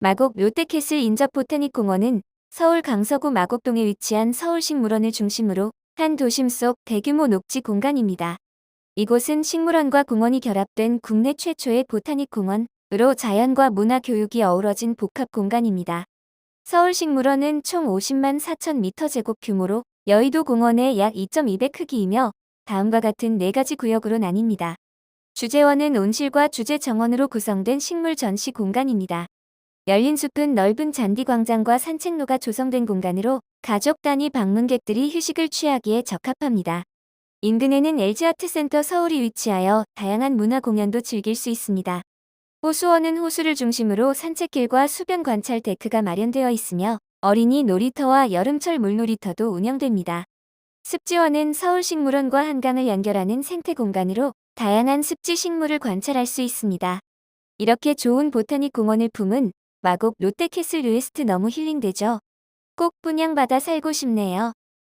마곡 롯데캐슬 인접 보타닉 공원은 서울 강서구 마곡동에 위치한 서울식물원을 중심으로 한 도심 속 대규모 녹지 공간입니다. 이곳은 식물원과 공원이 결합된 국내 최초의 보타닉 공원으로 자연과 문화 교육이 어우러진 복합 공간입니다. 서울식물원은 총 50만 4천 미터 제곱 규모로 여의도 공원의 약 2.2배 크기이며 다음과 같은 네 가지 구역으로 나뉩니다. 주재원은 온실과 주재 정원으로 구성된 식물 전시 공간입니다. 열린 숲은 넓은 잔디 광장과 산책로가 조성된 공간으로 가족 단위 방문객들이 휴식을 취하기에 적합합니다. 인근에는 LG아트센터 서울이 위치하여 다양한 문화 공연도 즐길 수 있습니다. 호수원은 호수를 중심으로 산책길과 수변 관찰 데크가 마련되어 있으며 어린이 놀이터와 여름철 물놀이터도 운영됩니다. 습지원은 서울식물원과 한강을 연결하는 생태 공간으로 다양한 습지 식물을 관찰할 수 있습니다. 이렇게 좋은 보타닉 공원을 품은 마곡 롯데캐슬 류에스트 너무 힐링되죠? 꼭 분양받아 살고 싶네요.